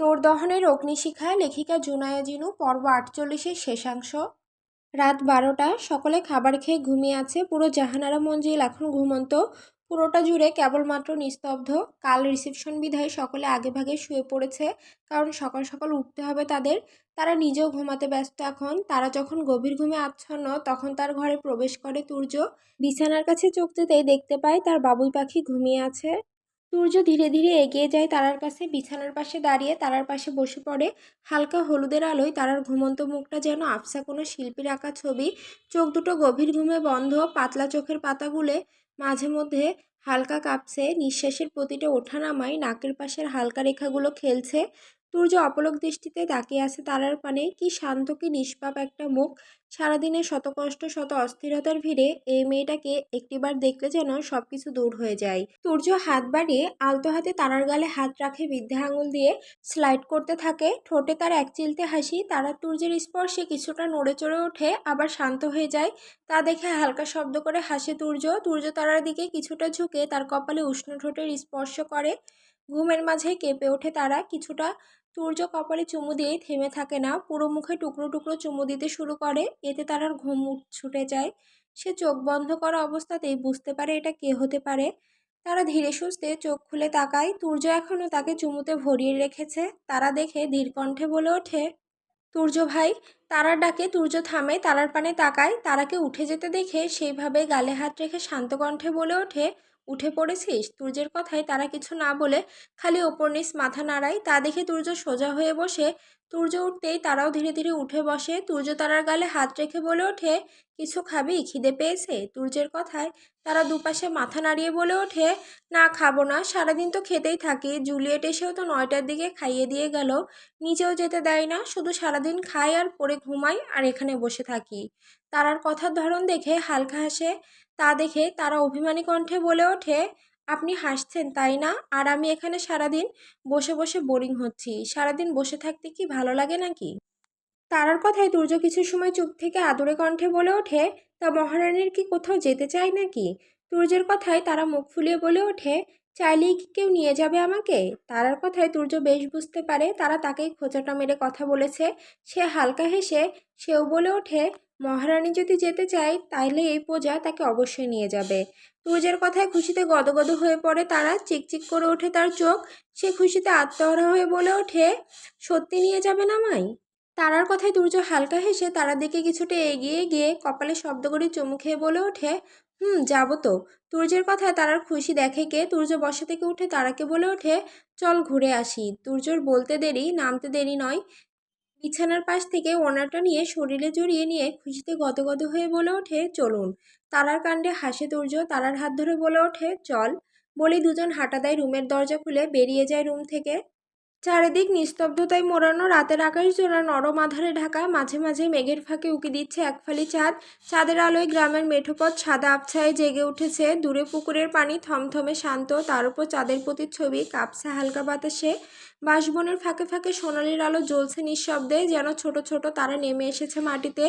তোর দহনের অগ্নিশিখা লেখিকা জুনায়া জিনু পর্ব আটচল্লিশের শেষাংশ। রাত বারোটা, সকলে খাবার খেয়ে ঘুমিয়ে আছে। পুরো জাহানারা মঞ্জিল এখন ঘুমন্ত। পুরোটা জুড়ে কেবলমাত্র নিস্তব্ধ। কাল রিসেপশন বিধায় সকলে আগেভাগে শুয়ে পড়েছে। কারণ সকাল সকাল উঠতে হবে তাদের। তারা নিজেও ঘুমাতে ব্যস্ত এখন। তারা যখন গভীর ঘুমে আচ্ছন্ন, তখন তার ঘরে প্রবেশ করে তুর্য। বিছানার কাছে চোখ যেতেই দেখতে পায় তার বাবুই পাখি ঘুমিয়ে আছে। সূর্য ধীরে ধীরে এগিয়ে যায় তারার কাছে। বিছানার পাশে দাঁড়িয়ে তারার পাশে বসে পড়ে। হালকা হলুদের আলোয় তারার ঘুমন্ত মুখটা যেন আফসা কোনো শিল্পীর আঁকা ছবি। চোখ দুটো গভীর ঘুমে বন্ধ। পাতলা চোখের পাতাগুলে মাঝে মধ্যে হালকা কাঁপছে। নিঃশ্বাসের প্রতিটা ওঠানামায় নাকের পাশের হালকা রেখাগুলো খেলছে। সূর্য অপলক দৃষ্টিতে তাকিয়ে আছে তারার পানে। কি শান্ত, কি নিষ্পাপ একটা মুখ। সারাদিনের শত কষ্ট, শত অস্থিরতার ভিড়ে এই মেয়েটাকে একটিবার দেখলে যেন সবকিছু দূর হয়ে যায়। সূর্য হাত বাড়িয়ে আলতো হাতে তারার গালে হাত রাখে বৃদ্ধা আঙুল দিয়ে। স্লাইড করতে থাকে। ঠোঁটে তার এক চিলতে হাসি। তারা সূর্যের স্পর্শে কিছুটা নড়ে চড়ে ওঠে, আবার শান্ত হয়ে যায়। তা দেখে হালকা শব্দ করে হাসে তুর্য তুর্য তারার দিকে কিছুটা ঝুঁকে তার কপালে উষ্ণ ঠোঁটের স্পর্শ করে। ঘুমের মাঝে কেঁপে ওঠে তারা। কিছুটা সূর্য কপালে চুমু দিয়েই থেমে থাকে না, পুরো মুখে টুকরো টুকরো চুমু দিতে শুরু করে। এতে তার আর ঘুম ছুটে যায়। সে চোখ বন্ধ করা অবস্থাতেই বুঝতে পারে এটা কে হতে পারে। তারা ধীরে সুস্থে চোখ খুলে তাকায়। তুর্য এখনও তাকে চুমুতে ভরিয়ে রেখেছে। তারা দেখে ধীর কণ্ঠে বলে ওঠে তুর্য ভাই, তারার ডাকে তুর্য থামে, তারার পানে তাকায়। তারাকে উঠে যেতে দেখে সেইভাবে গালে হাত রেখে শান্ত কণ্ঠে বলে ওঠে উঠে পড়েছিস? তুর্যের কথায় তারা কিছু না বলে খালি ওপর নিচ মাথা নাড়ায়। তা দেখে তুর্য সোজা হয়ে বসে। তুর্য উঠতেই তারাও ধীরে ধীরে উঠে বসে। তুর্য তারার গালে হাত রেখে বলে ওঠে, কিছু খাবি? খিদে পেয়েছে? তুর্যের কথায় তারা দুপাশে মাথা নাড়িয়ে বলে ওঠে, না, খাব না। সারাদিন তো খেতেই থাকি। জুলিয়েট এসেও তো নয়টার দিকে খাইয়ে দিয়ে গেল। নিজেও যেতে দেয় না। শুধু সারাদিন খাই আর পরে ঘুমাই আর এখানে বসে থাকি। তারার কথার ধরন দেখে হালকা হাসে। তা দেখে তারা অভিমানী কণ্ঠে বলে ওঠে, আপনি হাসছেন, তাই না? আর আমি এখানে সারাদিন বসে বসে বোরিং হচ্ছি। সারাদিন বসে থাকতে কি ভালো লাগে নাকি? তারার কথায় দুর্য কিছু সময় চুপ থেকে আদুরে কণ্ঠে বলে ওঠে, তা মহারানীর কি কোথাও যেতে চায় নাকি? তুর্যের কথায় তারা মুখ ফুলিয়ে বলে ওঠে, চাইলেই কি কেউ নিয়ে যাবে আমাকে? তারার কথায় তুর্য বেশ বুঝতে পারে, তারা তাকেই খোঁচাটা মেরে কথা বলেছে। সে হালকা হেসে সেও বলে ওঠে মহারানী যদি যেতে চায়, তাইলে এই পূজা তাকে অবশ্যই নিয়ে যাবে। তুর্যের কথায় খুশিতে গদগদ হয়ে পড়ে তারা। চিকচিক করে ওঠে তার চোখ। সে খুশিতে আত্মহারা হয়ে বলে ওঠে, সত্যি নিয়ে যাবে না মাই তারার কথায় তুর্য হালকা হেসে তারার দিকে কিছুটা এগিয়ে গিয়ে কপালে শব্দ করে চুমু খেয়ে বলে ওঠে, হুম, যাব তো। তুর্যের কথায় তারার খুশি দেখে কে? তুর্য বসা থেকে উঠে তারাকে বলে ওঠে, চল ঘুরে আসি। তুর্যর বলতে দেরি, নামতে দেরি নয়। বিছানার পাশ থেকে ওনাটা নিয়ে শরীরে জড়িয়ে নিয়ে খুশিতে গদগদ হয়ে বলে ওঠে, চলুন। তারার কাণ্ডে হাসে তুর্য তারার হাত ধরে বলে ওঠে, চল। বলে দুজন হাঁটা দেয় রুমের দরজা খুলে বেরিয়ে যায় রুম থেকে। চারিদিক নিস্তব্ধতায় মোড়ানো রাতের আকাশ জোড়া নরম আধারে ঢাকা, মাঝে মাঝে মেঘের ফাঁকে উকি দিচ্ছে একফালি চাঁদ। চাঁদের আলোয় গ্রামের মেঠোপথ সাদা আবছায় জেগে উঠেছে, দূরে পুকুরের পানি থমথমে শান্ত, তার উপর চাঁদের প্রতিচ্ছবি কাঁপছে হালকা বাতাসে। বাঁশবনের ফাঁকে ফাঁকে সোনালির আলো জ্বলছে নিঃশব্দে, যেন ছোট ছোট তারা নেমে এসেছে মাটিতে।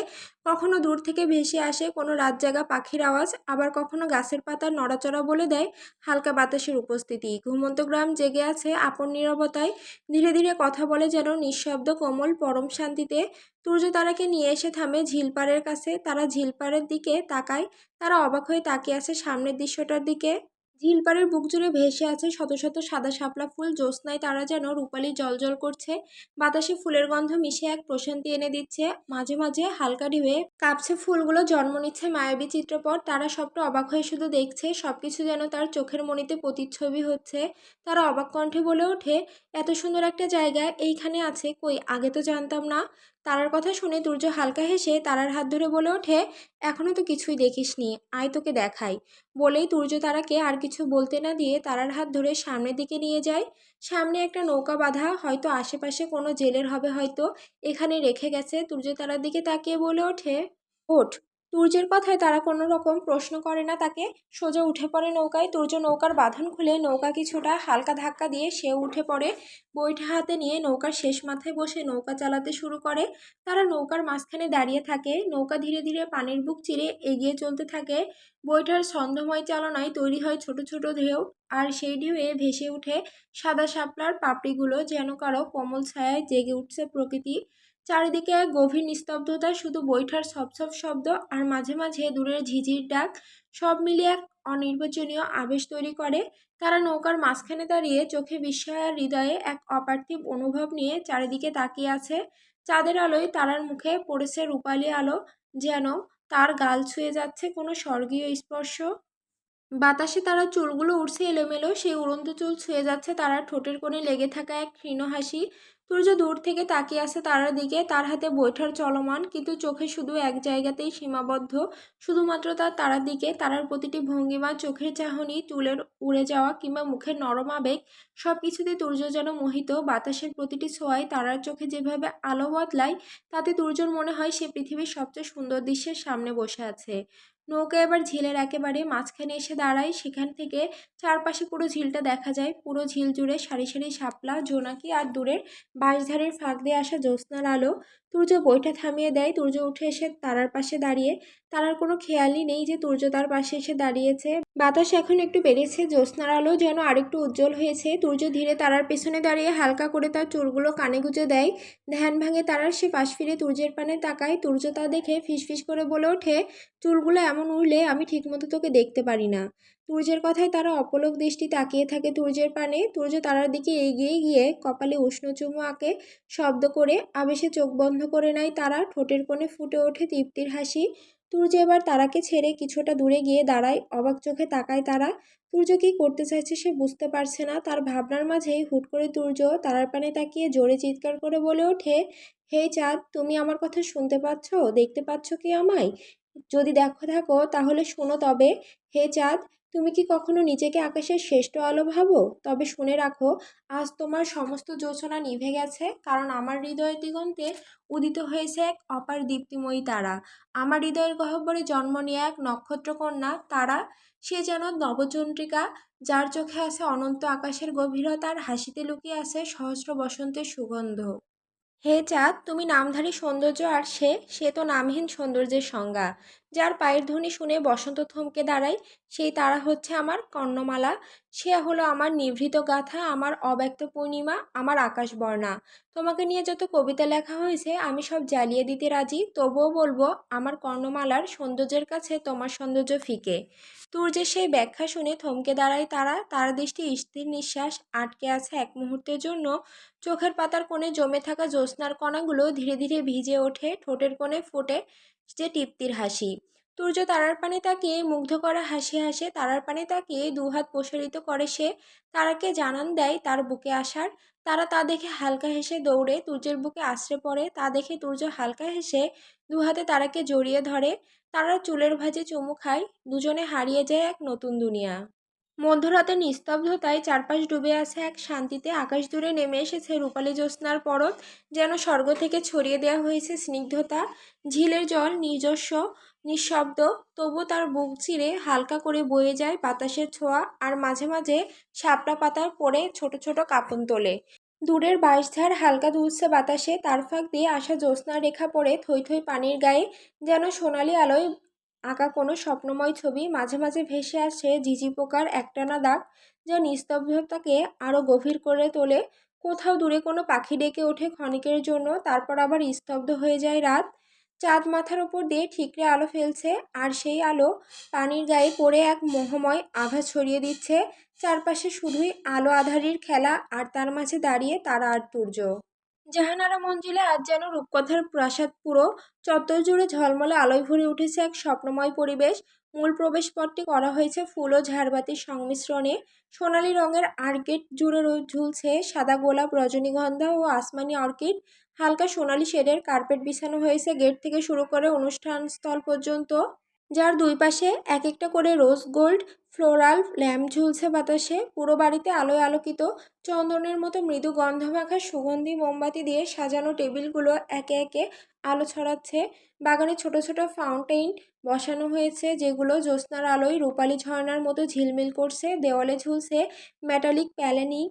কখনো দূর থেকে ভেসে আসে কোনো রাত জাগা পাখির আওয়াজ, আবার কখনো গাছের পাতার নড়াচড়া বলে দেয় হালকা বাতাসের উপস্থিতি। ঘুমন্ত গ্রাম জেগে আছে আপন নিরবতায়। ধীরে ধীরে কথা বলে যেন নিঃশব্দ কোমল পরম শান্তিতে। সূর্য তারাকে নিয়ে এসে থামে ঝিলপাড়ের কাছে। তারা ঝিলপাড়ের দিকে তাকায়। তারা অবাক হয়ে তাকিয়ে আছে সামনের দৃশ্যটার দিকে। ঝিলপাড়ের বুক জুড়ে ভেসে আছে শত শত সাদা শাপলা ফুল। জ্যোৎস্নায় তারা যেন রূপালি জলজল করছে। বাতাসে ফুলের গন্ধ মিশে এক প্রশান্তি এনে দিচ্ছে। মাঝে মাঝে হালকা ঢেউয়ে কাঁপছে ফুলগুলো জন্ম নিচ্ছে মায়াবী চিত্রপট। তারা সবটা অবাক হয়ে শুধু দেখছে, সবকিছু যেন তার চোখের মনিতে প্রতিচ্ছবি হচ্ছে। তারা অবাক কণ্ঠে বলে ওঠে, এত সুন্দর একটা জায়গা, এইখানে আছে, কই? আগে তো জানতাম না। তারার কথা শুনে দুর্য হালকা হেসে তারার হাত ধরে বলে ওঠে এখনও তো কিছুই দেখিসনি, আয় তোকে দেখাই। বলেই দুর্য তারাকে আর কিছু বলতে না দিয়ে তারার হাত ধরে সামনের দিকে নিয়ে যায়। সামনে একটা নৌকা বাঁধা, হয়তো আশেপাশে কোনো জেলের হবে হয়তো, এখানে রেখে গেছে। দুর্য তারার দিকে তাকিয়ে বলে ওঠে, ওঠ। তুর্যের কথায় তারা কোনো রকম প্রশ্ন করে না, তাকে সোজা উঠে পড়ে নৌকায়। তুর্য নৌকার বাঁধন খুলে নৌকা কিছুটা হালকা ধাক্কা দিয়ে সে উঠে পড়ে। বইটা হাতে নিয়ে নৌকার শেষ মাথায় বসে নৌকা চালাতে শুরু করে। তারা নৌকার মাঝখানে দাঁড়িয়ে থাকে। নৌকা ধীরে ধীরে পানির বুক চিরে এগিয়ে চলতে থাকে। বইটার ছন্দময় চালনায় তৈরি হয় ছোট ছোট ঢেউ, আর সেই ঢেউয়ে ভেসে উঠে সাদা শাপলার পাপড়িগুলো যেন কারও কোমল ছায়ায় জেগে উঠছে প্রকৃতি। চারিদিকে এক গভীর নিস্তব্ধতা, শুধু বৈঠার সপসপ শব্দ আর মাঝে মাঝে দূরের ঝিঝির ডাক, সব মিলিয়ে এক অনির্বচনীয় আবেশ তৈরি করে। তারা নৌকার মাঝখানে দাঁড়িয়ে চোখে বিস্ময় আর হৃদয়ে এক অপার্থিব অনুভব নিয়ে চারিদিকে তাকিয়ে আছে। চাঁদের আলোয় তারার মুখে পড়েছে রূপালি আলো, যেন তার গাল ছুঁয়ে যাচ্ছে কোনো স্বর্গীয় স্পর্শ। বাতাসে তারা চুলগুলো উড়ছে এলোমেলো, সেই উড়ন্ত চুল ছুঁয়ে যাচ্ছে তারা ঠোঁটের কোণে লেগে থাকা এক ক্ষীণ হাসি। সূর্য দূর থেকে তাকিয়ে আছে তারার দিকে। তার হাতে বৈঠার চলমান, কিন্তু চোখে শুধু এক জায়গাতেই সীমাবদ্ধ। শুধুমাত্র তার তারার দিকে, তারার প্রতিটি ভঙ্গিমা, চোখের চাহনি, চুলের উড়ে যাওয়া কিংবা মুখের নরম আবেগ সব কিছুতে তুর্য যেন মোহিত। বাতাসের প্রতিটি ছোঁয়ায় তারার চোখে যেভাবে আলো বদলায়, তাতে তুর্যর মনে হয় সে পৃথিবীর সবচেয়ে সুন্দর দৃশ্যের সামনে বসে আছে। নৌকা এবার ঝিলের একেবারে মাঝখানে এসে দাঁড়ায়। সেখান থেকে চারপাশে পুরো ঝিলটা দেখা যায়। পুরো ঝিল জুড়ে সারি সারি শাপলা, জোনাকি আর দূরের বাঁশধারের ফাঁক দিয়ে আসা জ্যোৎস্নার আলো। তুর্য বইটা থামিয়ে দেয়। তুর্য উঠে এসে তারার পাশে দাঁড়িয়ে, তারার কোনো খেয়ালই নেই যে তুর্য তার পাশে এসে দাঁড়িয়েছে। বাতাস এখন একটু বেড়েছে, জ্যোৎস্নার আলো যেন আরেকটু উজ্জ্বল হয়েছে। তুর্য ধীরে তারার পেছনে দাঁড়িয়ে হালকা করে তার চুলগুলো কানে গুঁজে দেয়। ধ্যান ভাঙে তারার সে পাশ ফিরে তুর্যের পানে তাকায়। তুর্য তা দেখে ফিসফিস করে বলে ওঠে, চুলগুলো এমন উড়লে আমি ঠিকমতো তোকে দেখতে পারি না। তুর্যের কথায় তারা অপলক দৃষ্টি তাকিয়ে থাকে তুর্যের পানে। তুর্য তারার দিকে এগিয়ে গিয়ে কপালে উষ্ণ চুমু আঁকে, শব্দ করে, আবেশে চোখ বন্ধ করে নেয় তারা, ঠোঁটের কোণে ফুটে ওঠে তৃপ্তির হাসি। তুর্য এবার তারাকে ছেড়ে কিছুটা দূরে গিয়ে দাঁড়ায়, অবাক চোখে তাকায় তারা। তুর্য কী করতে চাইছে সে বুঝতে পারছে না, তার ভাবনার মাঝেই হুট করে তুর্য তারার পানে তাকিয়ে জোরে চিৎকার করে বলে ওঠে, হে চাঁদ, তুমি আমার কথা শুনতে পাচ্ছ? দেখতে পাচ্ছ কি আমায়? যদি দেখো থাকো, তাহলে শোনো তবে। হে চাঁদ তুমি কি কখনো নিজেকে আকাশের শ্রেষ্ঠ আলো ভাবো? তবে শুনে রাখো, আজ তোমার সমস্ত যোচনা নিভে গেছে, কারণ আমার হৃদয়ের দিগন্তে উদিত হয়েছে এক অপার দীপ্তিময়ী তারা। আমার হৃদয়ের গহ্বরে জন্ম নিয়ে এক নক্ষত্রকন্যা তারা, সে যেন নবচন্দ্রিকা, যার চোখে আছে অনন্ত আকাশের গভীরতার হাসিতে লুকিয়ে আছে সহস্র বসন্তের সুগন্ধ। হে চাঁদ, তুমি নামধারী সৌন্দর্য আর সে সে তো নামহীন সৌন্দর্যের সংজ্ঞা। যার পায়ের ধ্বনি শুনে বসন্ত থমকে দাঁড়ায়, সেই তারা হচ্ছে আমার কর্ণমালা। সে হলো আমার নিভৃত গাথা, আমার অব্যক্ত পূর্ণিমা, আমার আকাশবর্ণা। তোমাকে নিয়ে যত কবিতা লেখা হয়েছে, আমি সব জ্বালিয়ে দিতে রাজি। তবুও বলব, আমার কর্ণমালার সৌন্দর্যের কাছে তোমার সৌন্দর্য ফিকে। যে সেই ব্যাখ্যা শুনে থমকে দাঁড়ায় তারা। তার দৃষ্টি স্থির নিঃশ্বাস আটকে আছে এক মুহূর্তের জন্য। চোখের পাতার কোণে জমে থাকা জ্যোৎস্নার কণাগুলো ধীরে ধীরে ভিজে ওঠে, ঠোঁটের কোণে ফোটে। যে তৃপ্তির হাসি। সূর্য তারার পানে তাকে মুগ্ধ করা হাসি হাসে, তারার পানে তাকে দুহাত প্রসারিত করে সে তারাকে জানান দেয় তার বুকে আসার। তারা তা দেখে হালকা হেসে দৌড়ে তুর্যের বুকে আশ্রে পড়ে। তা দেখে তুর্য হালকা হেসে দুহাতে তারাকে জড়িয়ে ধরে। তারা চুলের ভাজে চুমু খায়। দুজনে হারিয়ে যায় এক নতুন দুনিয়া। মধ্যরাতের নিস্তব্ধতায় চারপাশ ডুবে আছে এক শান্তিতে আকাশ দূরে নেমে এসেছে রূপালী জ্যোৎস্নার পরত যেন স্বর্গ থেকে ছড়িয়ে দেওয়া হয়েছে স্নিগ্ধতা, ঝিলের জল নিজস্ব, নিঃশব্দ, তবু তার বুক চিরে হালকা করে বয়ে যায় বাতাসের ছোঁয়া আর মাঝে মাঝে শাপলা পাতার পরে ছোট ছোট কাপন তোলে। দূরের বাঁশঝাড় হালকা দুলছে বাতাসে, তার ফাঁক দিয়ে আসা জ্যোৎস্না রেখা পড়ে থই থই পানির গায়ে, যেন সোনালি আলোয় আঁকা কোনো স্বপ্নময় ছবি মাঝে মাঝে ভেসে আসে ঝিঝি পোকার একটানা দাগ যা নিস্তব্ধতাকে আরও গভীর করে তোলে। কোথাও দূরে কোনো পাখি ডেকে ওঠে ক্ষণিকের জন্য, তারপর আবার স্তব্ধ হয়ে যায় রাত। চাঁদ মাথার ওপর দিয়ে ঠিকরে আলো ফেলছে, আর সেই আলো পানির গায়ে পড়ে এক মোহময় আভা ছড়িয়ে দিচ্ছে। চারপাশে শুধুই আলো আধারির খেলা, আর তার মাঝে দাঁড়িয়ে তারা আর তুর্য জাহানারা মঞ্জিলে আজ যেন রূপকথার প্রাসাদ পুরো চত্বর জুড়ে ঝলমলে আলোয় ভরে উঠেছে এক স্বপ্নময় পরিবেশ। মূল প্রবেশপথটি করা হয়েছে ফুল ও ঝাড়বাতির সংমিশ্রণে। সোনালি রঙের আর্কিড জুড়ে ঝুলছে সাদা গোলাপ, রজনীগন্ধা ও আসমানি অর্কিড। হালকা সোনালি শেডের কার্পেট বিছানো হয়েছে। গেট থেকে শুরু করে অনুষ্ঠানস্থল পর্যন্ত যার দুই পাশে এক একটা করে রোজ গোল্ড ফ্লোরাল ল্যাম্প ঝুলছে বাতাসে। পুরো বাড়িতে আলোয় আলোকিত। চন্দনের মতো মৃদু গন্ধ মাখা সুগন্ধি মোমবাতি দিয়ে সাজানো টেবিলগুলো একে একে আলো ছড়াচ্ছে। বাগানে ছোট ছোট ফাউন্টেইন বসানো হয়েছে, যেগুলো জ্যোৎস্নার আলোয় রূপালি ঝর্ণার মতো ঝিলমিল করছে। দেওয়ালে ঝুলছে মেটালিক প্যালেনি।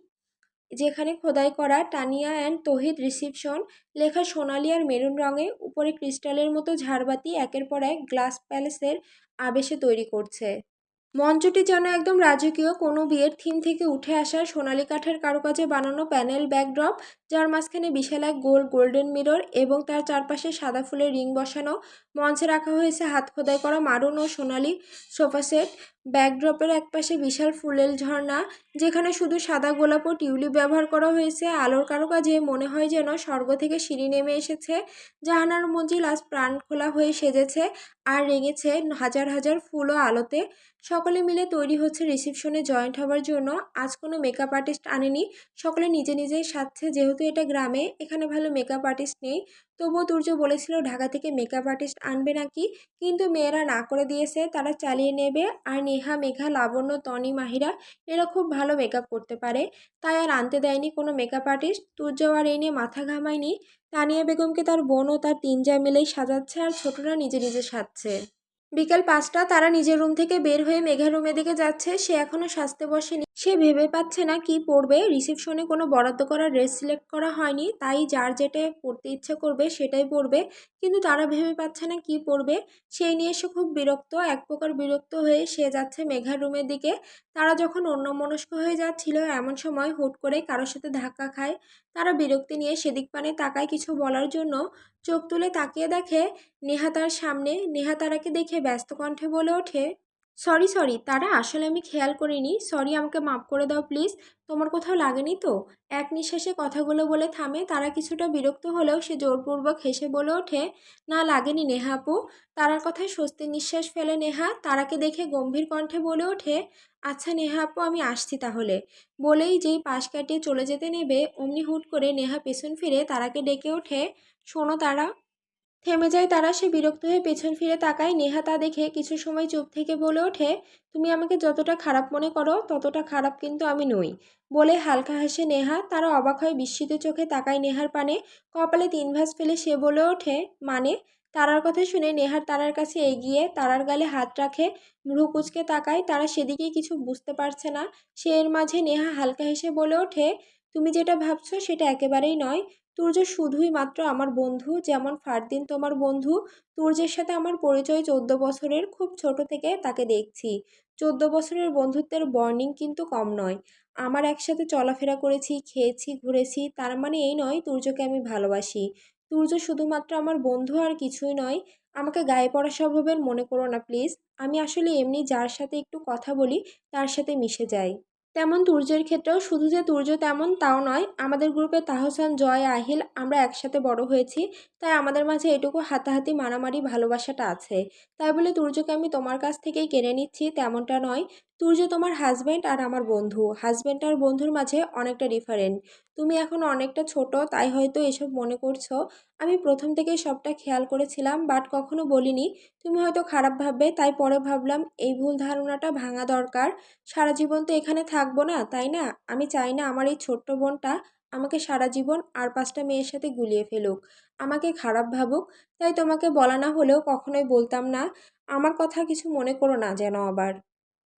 যেখানে খোদাই করা টানিয়া অ্যান্ড তহিদ রিসিপশন লেখা সোনালি আর মেরুন রঙে, উপরে ক্রিস্টালের মতো ঝাড়বাতি একের পর এক গ্লাস প্যালেসের আবেশে তৈরি করছে। মঞ্চটি যেন একদম রাজকীয়, কোনো বিয়ের থিম থেকে উঠে আসা সোনালি কাঠের কারুকাজে বানানো প্যানেল ব্যাকড্রপ যার মাঝখানে বিশাল এক গোল গোল্ডেন মিরর এবং তার চারপাশে সাদা ফুলের রিং বসানো, মঞ্চে রাখা হয়েছে হাত খোদাই করা মারুন ও সোনালি সোফা সেট ব্যাকড্রপের একপাশে বিশাল ফুলের ঝর্ণা যেখানে শুধু সাদা গোলাপ ও টিউলিপ ব্যবহার করা হয়েছে, আলোর কারুকাজে মনে হয় যেন স্বর্গ থেকে সিঁড়ি নেমে এসেছে, জাহানার মঞ্জিল আজ প্রাণ খোলা হয়ে সেজেছে আর রেঙেছে হাজার হাজার ফুল ও আলোতে। সকলে মিলে তৈরি হচ্ছে রিসিপশনে জয়েন্ট হওয়ার জন্য। আজ কোনো মেকআপ আর্টিস্ট আনেনি। সকলে নিজে নিজেই সাজছে, যেহেতু এটা গ্রামে, এখানে ভালো মেকআপ আর্টিস্ট নেই। তবুও তুর্য বলেছিল, ঢাকা থেকে মেকআপ আর্টিস্ট আনবে নাকি? কিন্তু মেয়েরা না করে দিয়েছে, তারা চালিয়ে নেবে। আর নেহা, মেঘা, লাবণ্য, তনি, মাহিরা, এরা খুব ভালো মেকআপ করতে পারে। তাই আর আনতে দেয়নি কোনো মেকআপ আর্টিস্ট। তুর্য আর এই নিয়ে মাথা ঘামায়নি। তানিয়া বেগমকে তার বোন ও তার তিন মিলেই সাজাচ্ছে আর ছোটরা নিজে নিজে সাজছে। বিকেল পাঁচটা, তারা নিজের রুম থেকে বের হয়ে মেঘা রুমের দিকে যাচ্ছে। সে এখনও সাজতে বসেনি। সে ভেবে পাচ্ছে না কি পরবে রিসেপশনে কোনো বরাদ্দ করা ড্রেস সিলেক্ট করা হয়নি, তাই যার যেটা পরতে ইচ্ছে করবে সেটাই পরবে কিন্তু তারা ভেবে পাচ্ছে না কি পরবে সেই নিয়ে সে খুব বিরক্ত, এক প্রকার বিরক্ত হয়ে সে যাচ্ছে মেঘার রুমের দিকে। তারা যখন অন্যমনস্ক হয়ে যাচ্ছিল এমন সময় হুট করে কারোর সাথে ধাক্কা খায়। তারা বিরক্তি নিয়ে সেদিক পানে তাকায় কিছু বলার জন্য। চোখ তুলে তাকিয়ে দেখে নেহা তার সামনে। নেহা তারাকে দেখে ব্যস্ত কণ্ঠে বলে ওঠে সরি সরি। তারা আসলে আমি খেয়াল করিনি। সরি, আমাকে মাফ করে দাও প্লিজ। তোমার কোথাও লাগেনি তো? এক নিঃশ্বাসে কথাগুলো বলে থামে। তারা কিছুটা বিরক্ত হলেও সে জোরপূর্বক হেসে বলে ওঠে, না, লাগেনি নেহা আপু। তারার কথায় স্বস্তির নিঃশ্বাস ফেলে নেহা। তারাকে দেখে গম্ভীর কণ্ঠে বলে ওঠে আচ্ছা নেহা আপু, আমি আসছি তাহলে। বলেই যেই পাশ কাটিয়ে চলে যেতে নেবে, অমনি হুট করে নেহা পেছন ফিরে তারাকে ডেকে ওঠে, শোনো তারা থেমে যায় তারা, সে বিরক্ত হয়ে পেছন ফিরে তাকায়। নেহা তা দেখে কিছু সময় চুপ থেকে বলে ওঠে, তুমি আমাকে যতটা খারাপ মনে করো, ততটা খারাপ কিন্তু আমি নই। বলে হালকা হাসে নেহা। তারা অবাক হয় বিস্মিত চোখে তাকায় নেহার পানে। কপালে তিন ভাঁজ ফেলে সে বলে ওঠে মানে? তারার কথা শুনে নেহার তারার কাছে এগিয়ে তারার গালে হাত রাখে, ভ্রু কুচকে তাকায়। তারা সেদিকে কিছু বুঝতে পারছে না। সে এর মাঝে নেহা হালকা হেসে বলে ওঠে তুমি যেটা ভাবছ সেটা একেবারেই নয়। তুর্য শুধুই মাত্র আমার বন্ধু, যেমন ফারদিন তোমার বন্ধু তুর্যের সাথে আমার পরিচয় চোদ্দ বছরের খুব ছোট থেকে তাকে দেখছি। চোদ্দ বছরের বন্ধুত্বের বর্নিং কিন্তু কম নয়। আমার একসাথে চলাফেরা করেছি, খেয়েছি, ঘুরেছি, তার মানে এই নয় তুর্যকে আমি ভালোবাসি। তুর্য শুধুমাত্র আমার বন্ধু আর কিছুই নয়। আমাকে গায়ে পড়া স্বভাবের মনে করো না, প্লিজ। আমি আসলে এমনি যার সাথে একটু কথা বলি, তার সাথে মিশে যাই। তেমন তুর্যের ক্ষেত্রেও শুধু যে তুর্য তেমন তাও নয়, আমাদের গ্রুপে তাহসান, জয়, আহিল আমরা একসাথে বড় হয়েছি, তাই আমাদের মাঝে এটুকু হাতাহাতি মারামারি ভালোবাসাটা আছে। তাই বলে তুর্যকে আমি তোমার কাছ থেকেই কেড়ে নিচ্ছি তেমনটা নয় তুর্য তোমার হাজব্যান্ড আর আমার বন্ধু হাজব্যান্ড আর বন্ধুর মাঝে অনেকটা ডিফারেন্ট তুমি এখন অনেকটা ছোট, তাই হয়তো এসব মনে করছ। আমি প্রথম থেকেই সবটা খেয়াল করেছিলাম বাট কখনো বলিনি। তুমি হয়তো খারাপ ভাববে, তাই পরে ভাবলাম এই ভুল ধারণাটা ভাঙা দরকার। সারা জীবন তো এখানে থাকব না, তাই না? আমি চাই না আমার এই ছোট্ট বোনটা আমাকে সারা জীবন আর পাঁচটা মেয়ের সাথে গুলিয়ে ফেলুক। আমাকে খারাপ ভাবুক, তাই তোমাকে বলা না হলেও কখনোই বলতাম না। আমার কথা কিছু মনে করো না যেন আবার।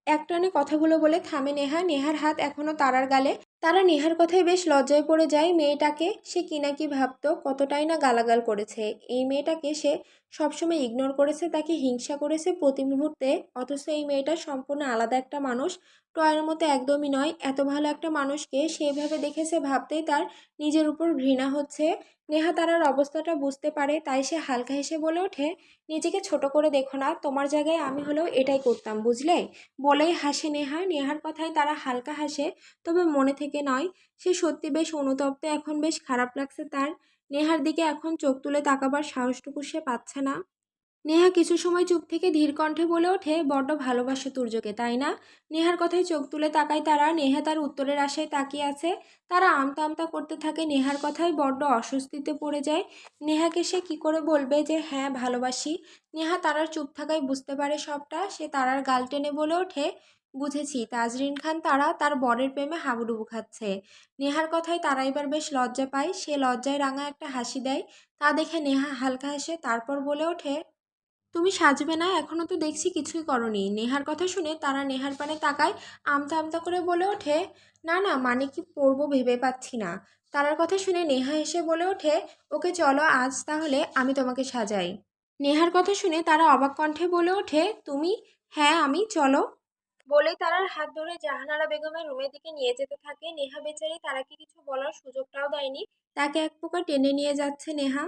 একটানে কথাগুলো বলে থামে নেহা নেহার হাত এখনও তারার গালে তারা নেহার কথায় বেশ লজ্জায় পড়ে যায় মেয়েটাকে। সে কি না কি ভাবতো, কতটাই না গালাগাল করেছে। এই মেয়েটাকে সে সবসময় ইগনোর করেছে, তাকে হিংসা করেছে প্রতি মুহূর্তে। অথচ এই মেয়েটা সম্পূর্ণ আলাদা একটা মানুষ। টয়ের মতো একদমই নয়। এত ভালো একটা মানুষকে সেভাবে দেখেছে ভাবতেই তার নিজের উপর ঘৃণা হচ্ছে। নেহা তারার অবস্থাটা বুঝতে পারে, তাই সে হালকা হেসে বলে ওঠে, নিজেকে ছোট করে দেখো না, তোমার জায়গায় আমি হলেও এটাই করতাম, বুঝলে? বলেই হাসে নেহা। নেহার কথায় তারা হালকা হাসে, তবে মনে থেকে নয়, সে সত্যি বেশ অনুতপ্ত। এখন বেশ খারাপ লাগছে তার। নেহার দিকে এখন চোখ তুলে তাকাবার সাহসটুকু সে পাচ্ছে না। নেহা কিছু সময় চুপ থেকে ধীর কণ্ঠে বলে ওঠে, বড্ড ভালোবাসে তুর্যকে, তাই না? নেহার কথায় চোখ তুলে তাকায় তারা। নেহা তার উত্তরের আশায় তাকিয়ে আছে। তারা আমতা আমতা করতে থাকে। নেহার কথায় বড্ড অস্বস্তিতে পড়ে যায়। নেহাকে সে কি করে বলবে যে হ্যাঁ ভালোবাসি। নেহা তারার চুপ থাকায় বুঝতে পারে সবটা। সে তারার গাল টেনে বলে ওঠে বুঝেছি, তাজরিন খান তারা তার বরের প্রেমে হাবুডুবু খাচ্ছে। নেহার কথায় তারা এবার বেশ লজ্জা পায়। সে লজ্জায় রাঙা একটা হাসি দেয়। তা দেখে নেহা হালকা হাসে, তারপর? বলে ওঠে, তুমি সাজবে না, এখনও তো দেখছি কিছুই করনি। নেহার কথা শুনে তারা নেহার পানে তাকায়, আমতা আমতা করে বলে ওঠে, না না মানে কি পরবো ভেবে পাচ্ছি না। তারার কথা শুনে নেহা এসে বলে ওঠে, ওকে চলো আজ তাহলে আমি তোমাকে সাজাই। নেহার কথা শুনে তারা অবাক কণ্ঠে বলে ওঠে, তুমি? হ্যাঁ আমি, চলো। বলেই তারার হাত ধরে জাহানারা বেগমের রুমের দিকে নিয়ে যেতে থাকে। নেহা বেচারি তারাকে কিছু বলার সুযোগটাও দেয়নি। তাকে এক প্রকার টেনে নিয়ে যাচ্ছে নেহা।